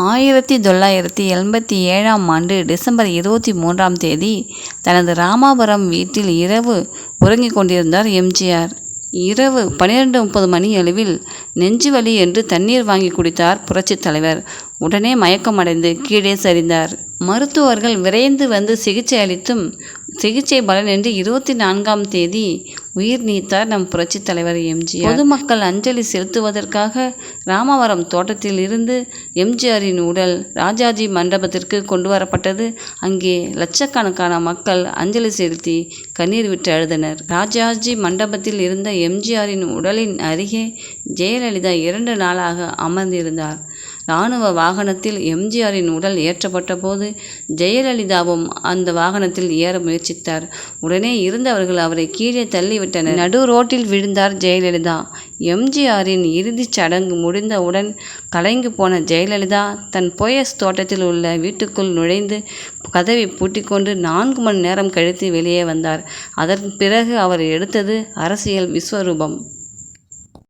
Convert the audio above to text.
ஆயிரத்தி தொள்ளாயிரத்தி எண்பத்தி ஏழாம் ஆண்டு டிசம்பர் இருபத்தி மூன்றாம் தேதி தனது ராமாபுரம் வீட்டில் இரவு உறங்கிக் கொண்டிருந்தார் எம்ஜிஆர். இரவு பன்னிரெண்டு முப்பது மணி அளவில் நெஞ்சுவலி என்று தண்ணீர் வாங்கி குடித்தார் புரட்சித் தலைவர். உடனே மயக்கமடைந்து கீழே சரிந்தார். மருத்துவர்கள் விரைந்து வந்து சிகிச்சை அளித்தும் சிகிச்சை பலனின்றி இருபத்தி நான்காம் தேதி உயிர் நீத்தார் நம் புரட்சித் தலைவர் எம்ஜிஆர். பொதுமக்கள் அஞ்சலி செலுத்துவதற்காக ராமவரம் தோட்டத்தில் இருந்து எம்ஜிஆரின் உடல் ராஜாஜி மண்டபத்திற்கு கொண்டு வரப்பட்டது. அங்கே லட்சக்கணக்கான மக்கள் அஞ்சலி செலுத்தி கண்ணீர் விட்டு அழுதனர். ராஜாஜி மண்டபத்தில் இருந்த எம்ஜிஆரின் உடலின் அருகே ஜெயலலிதா இரண்டு நாளாக அமர்ந்திருந்தார். இராணுவ வாகனத்தில் எம்ஜிஆரின் உடல் ஏற்றப்பட்ட போது ஜெயலலிதாவும் அந்த வாகனத்தில் ஏற முயற்சித்தார். உடனே இருந்தவர்கள் அவரை கீழே தள்ளிவிட்டனர். நடு ரோட்டில் விழுந்தார் ஜெயலலிதா. எம்ஜிஆரின் இறுதிச் சடங்கு முடிந்தவுடன் கலைந்து போன ஜெயலலிதா தன் போயஸ் தோட்டத்தில் உள்ள வீட்டுக்குள் நுழைந்து கதவை பூட்டிக்கொண்டு நான்கு மணி நேரம் கழித்து வெளியே வந்தார். அதன் பிறகு அவர் எடுத்தது அரசியல் விஸ்வரூபம்.